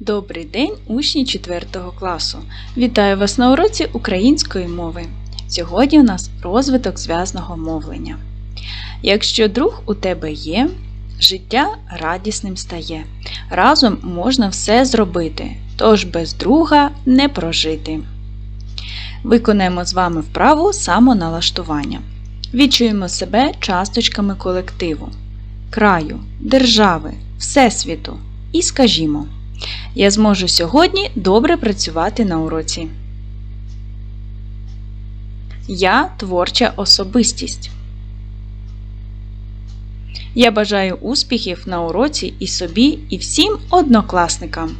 Добрий день, учні 4 класу! Вітаю вас на уроці української мови. Сьогодні у нас розвиток зв'язного мовлення. Якщо друг у тебе є, життя радісним стає. Разом можна все зробити, тож без друга не прожити. Виконаємо з вами вправу самоналаштування. Відчуємо себе часточками колективу, краю, держави, всесвіту і скажімо. Я зможу сьогодні добре працювати на уроці. Я творча особистість. Я бажаю успіхів на уроці і собі, і всім однокласникам.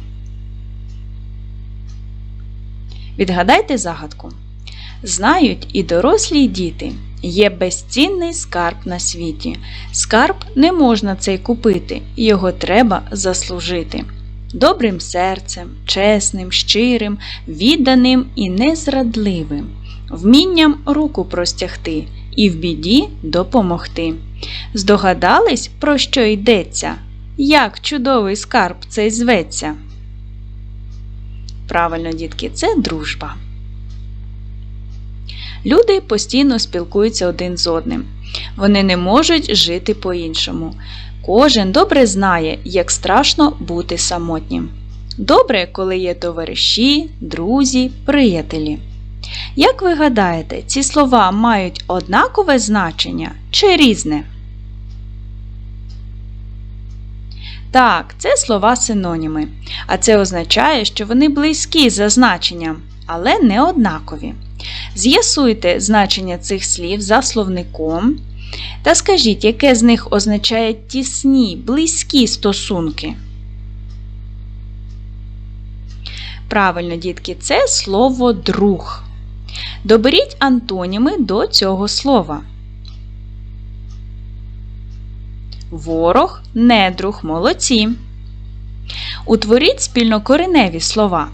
Відгадайте загадку. Знають і дорослі й діти. Є безцінний скарб на світі. Скарб не можна цей купити, його треба заслужити добрим серцем, чесним, щирим, відданим і незрадливим, вмінням руку простягти і в біді допомогти. Здогадались, про що йдеться? Як чудовий скарб цей зветься? Правильно, дітки, це дружба. Люди постійно спілкуються один з одним. Вони не можуть жити по-іншому. Кожен добре знає, як страшно бути самотнім. Добре, коли є товариші, друзі, приятелі. Як ви гадаєте, ці слова мають однакове значення чи різне? Так, це слова синоніми, а це означає, що вони близькі за значенням, але не однакові. З'ясуйте значення цих слів за словником та скажіть, яке з них означає тісні, близькі стосунки? Правильно, дітки, це слово друг. Доберіть антоніми до цього слова. Ворог, недруг, молодці. Утворіть спільнокореневі слова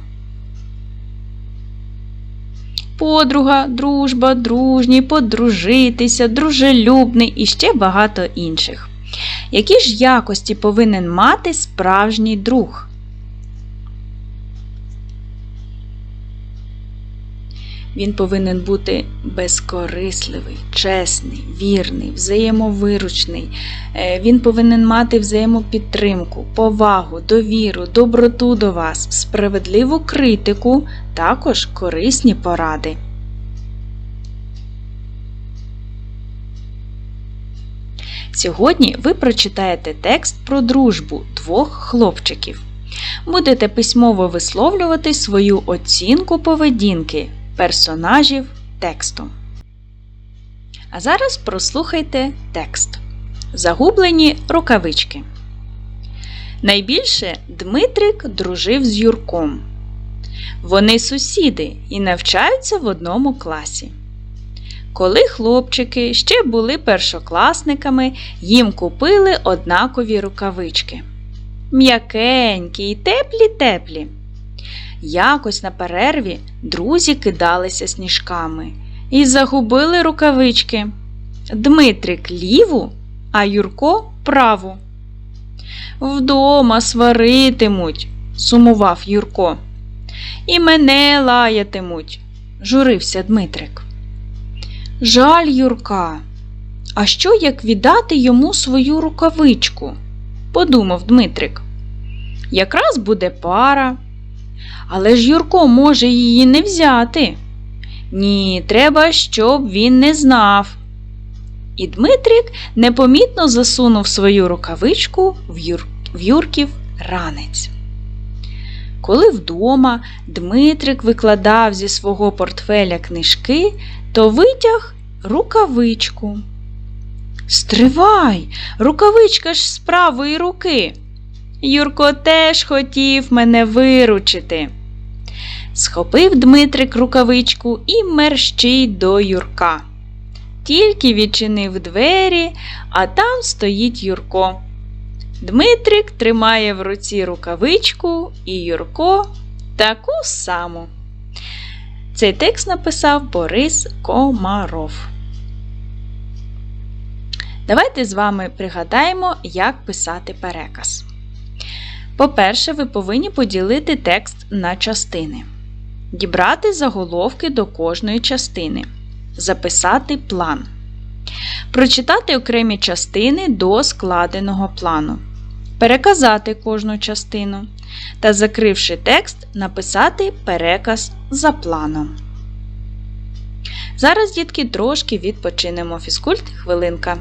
подруга, дружба, дружній, подружитися, дружелюбний і ще багато інших. Які ж якості повинен мати справжній друг? Він повинен бути безкорисливий, чесний, вірний, взаємовиручний. Е, він повинен мати взаємопідтримку, повагу, довіру, доброту до вас, справедливу критику, також корисні поради. Сьогодні ви прочитаєте текст про дружбу двох хлопчиків. Будете письмово висловлювати свою оцінку поведінки персонажів тексту. А зараз прослухайте текст. Загублені рукавички. Найбільше Дмитрик дружив з Юрком. Вони сусіди і навчаються в одному класі. Коли хлопчики ще були першокласниками, їм купили однакові рукавички. М'якенькі й теплі-теплі. Якось на перерві друзі кидалися сніжками і загубили рукавички. Дмитрик ліву, а Юрко праву. Вдома сваритимуть, сумував Юрко. І мене лаятимуть, журився Дмитрик. Жаль Юрка. А що як віддати йому свою рукавичку? подумав Дмитрик. Якраз буде пара. Але ж Юрко може її не взяти. Ні, треба, щоб він не знав. І Дмитрик непомітно засунув свою рукавичку в, Юр... в Юрків ранець. Коли вдома Дмитрик викладав зі свого портфеля книжки, то витяг рукавичку. Стривай, рукавичка ж з правої руки. Юрко теж хотів мене виручити. Схопив Дмитрик рукавичку і мерщій до Юрка. Тільки відчинив двері, а там стоїть Юрко. Дмитрик тримає в руці рукавичку і Юрко таку саму. Цей текст написав Борис Комаров. Давайте з вами пригадаємо, як писати переказ. По-перше, ви повинні поділити текст на частини, дібрати заголовки до кожної частини, записати план, прочитати окремі частини до складеного плану, переказати кожну частину. Та, закривши текст, написати переказ за планом. Зараз, дітки, трошки відпочинемо. Фізкульт хвилинка.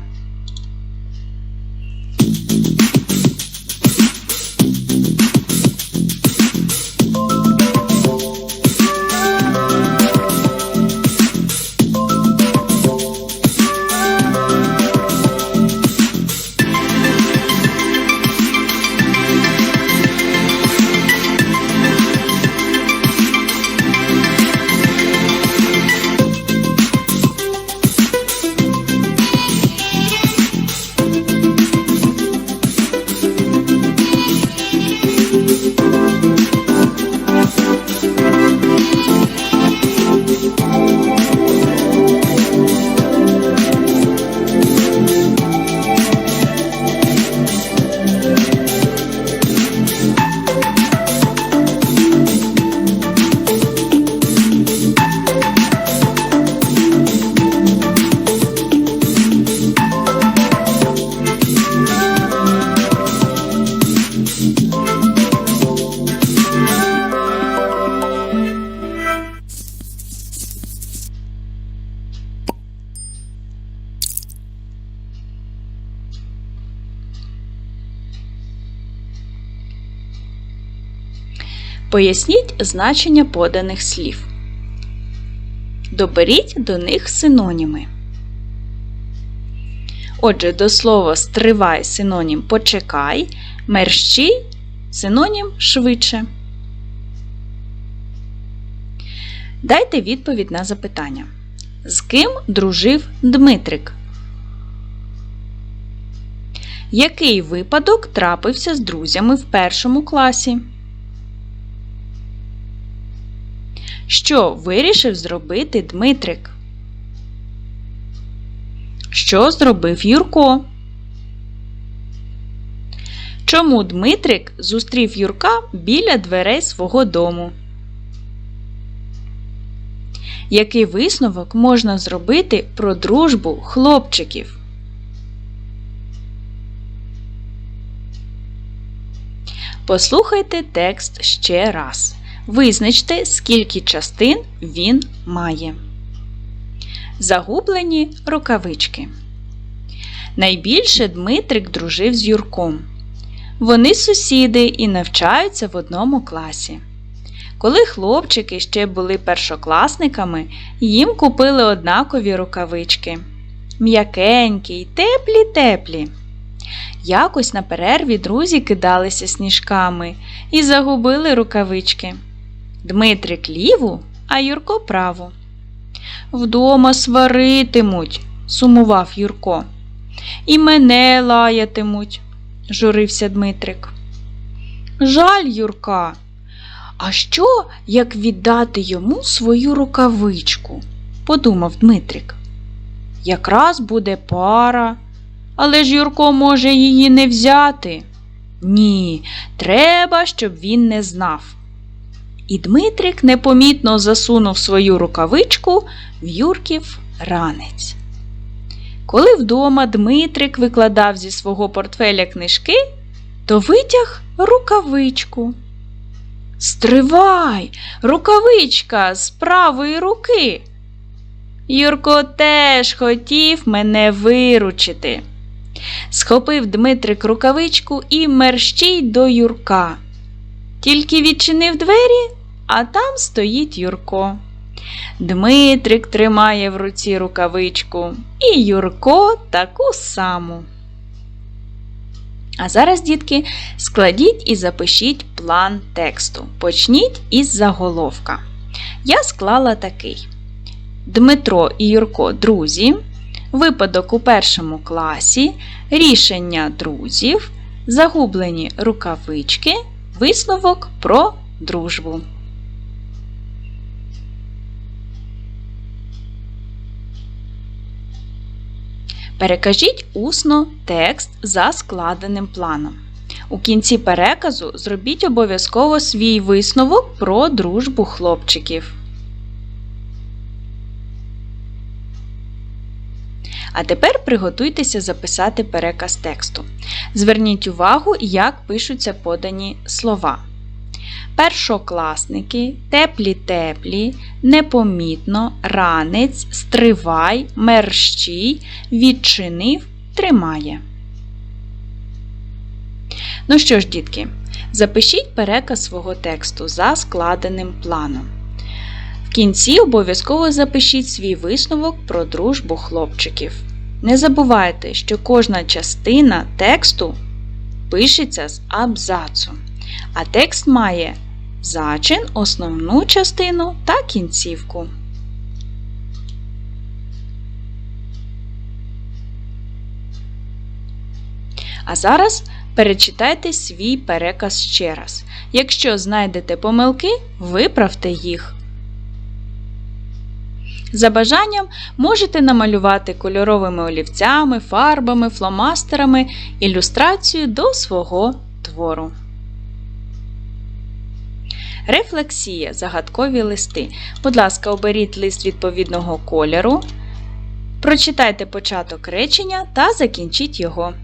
Поясніть значення поданих слів. Доберіть до них синоніми. Отже, до слова стривай синонім почекай, мерщій синонім швидше. Дайте відповідь на запитання. З ким дружив Дмитрик? Який випадок трапився з друзями в першому класі? Що вирішив зробити Дмитрик? Що зробив Юрко? Чому Дмитрик зустрів Юрка біля дверей свого дому? Який висновок можна зробити про дружбу хлопчиків? Послухайте текст ще раз. Визначте, скільки частин він має. Загублені рукавички. Найбільше Дмитрик дружив з Юрком. Вони сусіди і навчаються в одному класі. Коли хлопчики ще були першокласниками, їм купили однакові рукавички. М'якенькі й теплі-теплі. Якось на перерві друзі кидалися сніжками і загубили рукавички. Дмитрик ліву, а Юрко праву. Вдома сваритимуть, сумував Юрко. І мене лаятимуть, журився Дмитрик. Жаль, Юрка. А що, як віддати йому свою рукавичку? подумав Дмитрик. Якраз буде пара, але ж Юрко може її не взяти. Ні, треба, щоб він не знав. І Дмитрик непомітно засунув свою рукавичку в Юрків ранець. Коли вдома Дмитрик викладав зі свого портфеля книжки, то витяг рукавичку. Стривай, рукавичка з правої руки. Юрко теж хотів мене виручити. Схопив Дмитрик рукавичку і мерщій до Юрка. Тільки відчинив двері, а там стоїть Юрко. Дмитрик тримає в руці рукавичку і Юрко таку саму. А зараз, дітки, складіть і запишіть план тексту. Почніть із заголовка. Я склала такий: Дмитро і Юрко друзі. Випадок у першому класі, рішення друзів, загублені рукавички, висновок про дружбу. Перекажіть усно текст за складеним планом. У кінці переказу зробіть обов'язково свій висновок про дружбу хлопчиків. А тепер приготуйтеся записати переказ тексту. Зверніть увагу, як пишуться подані слова. Першокласники, теплі-теплі, непомітно, ранець, стривай, мерщій, відчинив, тримає. Ну що ж, дітки, запишіть переказ свого тексту за складеним планом. В кінці обов'язково запишіть свій висновок про дружбу хлопчиків. Не забувайте, що кожна частина тексту пишеться з абзацу, а текст має зачин, основну частину та кінцівку. А зараз перечитайте свій переказ ще раз. Якщо знайдете помилки, виправте їх. За бажанням можете намалювати кольоровими олівцями, фарбами, фломастерами ілюстрацію до свого твору. Рефлексія. Загадкові листи. Будь ласка, оберіть лист відповідного кольору. Прочитайте початок речення та закінчіть його.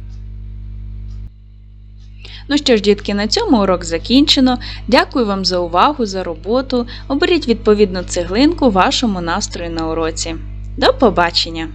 Ну що ж, дітки, на цьому урок закінчено. Дякую вам за увагу, за роботу. Оберіть відповідну цеглинку вашому настрою на уроці. До побачення!